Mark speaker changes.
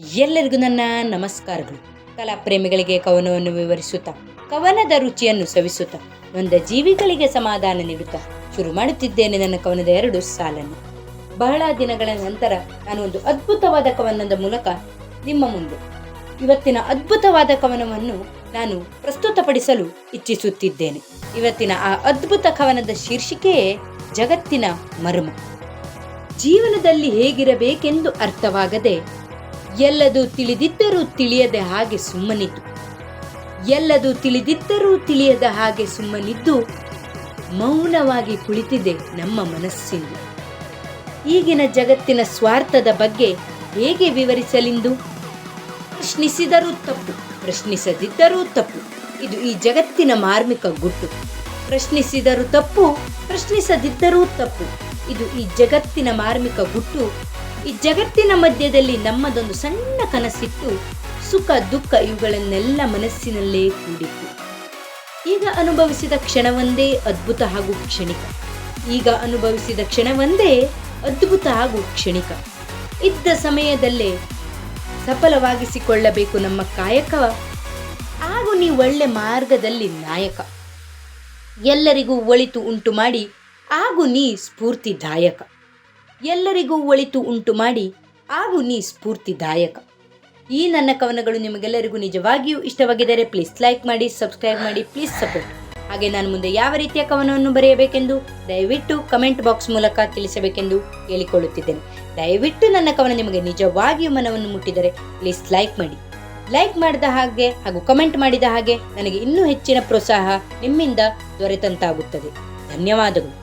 Speaker 1: ಎಲ್ಲರಿಗೂ ನನ್ನ ನಮಸ್ಕಾರಗಳು. ಕಲಾ ಪ್ರೇಮಿಗಳಿಗೆ ಕವನವನ್ನು ವಿವರಿಸುತ್ತಾ, ಕವನದ ರುಚಿಯನ್ನು ಸವಿಸುತ್ತಾ, ನೊಂದ ಜೀವಿಗಳಿಗೆ ಸಮಾಧಾನ ನೀಡುತ್ತಾ ಶುರು ಮಾಡುತ್ತಿದ್ದೇನೆ ನನ್ನ ಕವನದ ಎರಡು ಸಾಲನ್ನು. ಬಹಳ ದಿನಗಳ ನಂತರ ನಾನು ಒಂದು ಅದ್ಭುತವಾದ ಕವನದ ಮೂಲಕ ನಿಮ್ಮ ಮುಂದೆ. ಇವತ್ತಿನ ಅದ್ಭುತವಾದ ಕವನವನ್ನು ನಾನು ಪ್ರಸ್ತುತಪಡಿಸಲು ಇಚ್ಛಿಸುತ್ತಿದ್ದೇನೆ. ಇವತ್ತಿನ ಆ ಅದ್ಭುತ ಕವನದ ಶೀರ್ಷಿಕೆಯೇ ಜಗತ್ತಿನ ಮರ್ಮ. ಜೀವನದಲ್ಲಿ ಹೇಗಿರಬೇಕೆಂದು ಅರ್ಥವಾಗದೆ ಎಲ್ಲದು ತಿಳಿದಿದ್ದರೂ ತಿಳಿಯದೆ ಹಾಗೆ ಸುಮ್ಮನಿದ್ದು. ಎಲ್ಲದು ತಿಳಿದಿದ್ದರೂ ತಿಳಿಯದ ಹಾಗೆ ಸುಮ್ಮನಿದ್ದು ಮೌನವಾಗಿ ಕುಳಿತಿದೆ ನಮ್ಮ ಮನಸ್ಸಿಂದು. ಈಗಿನ ಜಗತ್ತಿನ ಸ್ವಾರ್ಥದ ಬಗ್ಗೆ ಹೇಗೆ ವಿವರಿಸಲಿಂದು? ಪ್ರಶ್ನಿಸಿದರೂ ತಪ್ಪು, ಪ್ರಶ್ನಿಸದಿದ್ದರೂ ತಪ್ಪು. ಇದು ಈ ಜಗತ್ತಿನ ಮಾರ್ಮಿಕ ಗುಟ್ಟು. ಪ್ರಶ್ನಿಸಿದರೂ ತಪ್ಪು, ಪ್ರಶ್ನಿಸದಿದ್ದರೂ ತಪ್ಪು. ಇದು ಈ ಜಗತ್ತಿನ ಮಾರ್ಮಿಕ ಗುಟ್ಟು. ಈ ಜಗತ್ತಿನ ಮಧ್ಯದಲ್ಲಿ ನಮ್ಮದೊಂದು ಸಣ್ಣ ಕನಸಿಟ್ಟು ಸುಖ, ದುಃಖ ಇವುಗಳನ್ನೆಲ್ಲ ಮನಸ್ಸಿನಲ್ಲೇ ಕೂಡಿತ್ತು. ಈಗ ಅನುಭವಿಸಿದ ಕ್ಷಣವೊಂದೇ ಅದ್ಭುತ ಹಾಗೂ ಕ್ಷಣಿಕ. ಈಗ ಅನುಭವಿಸಿದ ಕ್ಷಣವೊಂದೇ ಅದ್ಭುತ ಹಾಗೂ ಕ್ಷಣಿಕ. ಇದ್ದ ಸಮಯದಲ್ಲೇ ಸಫಲವಾಗಿಸಿಕೊಳ್ಳಬೇಕು ನಮ್ಮ ಕಾಯಕ. ಹಾಗೂ ನೀ ಒಳ್ಳೆ ಮಾರ್ಗದಲ್ಲಿ ನಾಯಕ. ಎಲ್ಲರಿಗೂ ಒಳಿತು ಉಂಟು ಮಾಡಿ ಹಾಗೂ ನೀ ಸ್ಫೂರ್ತಿದಾಯಕ. ಎಲ್ಲರಿಗೂ ಒಳಿತು ಉಂಟು ಮಾಡಿ, ಹಾಗೂ ನೀ ಸ್ಫೂರ್ತಿದಾಯಕ. ಈ ನನ್ನ ಕವನಗಳು ನಿಮಗೆಲ್ಲರಿಗೂ ನಿಜವಾಗಿಯೂ ಇಷ್ಟವಾಗಿದ್ದರೆ ಪ್ಲೀಸ್ ಲೈಕ್ ಮಾಡಿ ಸಬ್ಸ್ಕ್ರೈಬ್ ಮಾಡಿ ಪ್ಲೀಸ್ ಸಪೋರ್ಟ್ ಹಾಗೆ ನಾನು ಮುಂದೆ ಯಾವ ರೀತಿಯ ಕವನವನ್ನು ಬರೆಯಬೇಕೆಂದು ದಯವಿಟ್ಟು ಕಮೆಂಟ್ ಬಾಕ್ಸ್ ಮೂಲಕ ತಿಳಿಸಬೇಕೆಂದು ಕೇಳಿಕೊಳ್ಳುತ್ತಿದ್ದೇನೆ. ದಯವಿಟ್ಟು ನನ್ನ ಕವನ ನಿಮಗೆ ನಿಜವಾಗಿಯೂ ಮನವನ್ನು ಮುಟ್ಟಿದರೆ ಪ್ಲೀಸ್ ಲೈಕ್ ಮಾಡಿ. ಲೈಕ್ ಮಾಡಿದ ಹಾಗೆ ಹಾಗೂ ಕಮೆಂಟ್ ಮಾಡಿದ ಹಾಗೆ ನನಗೆ ಇನ್ನೂ ಹೆಚ್ಚಿನ ಪ್ರೋತ್ಸಾಹ ನಿಮ್ಮಿಂದ ದೊರೆತಂತಾಗುತ್ತದೆ. ಧನ್ಯವಾದಗಳು.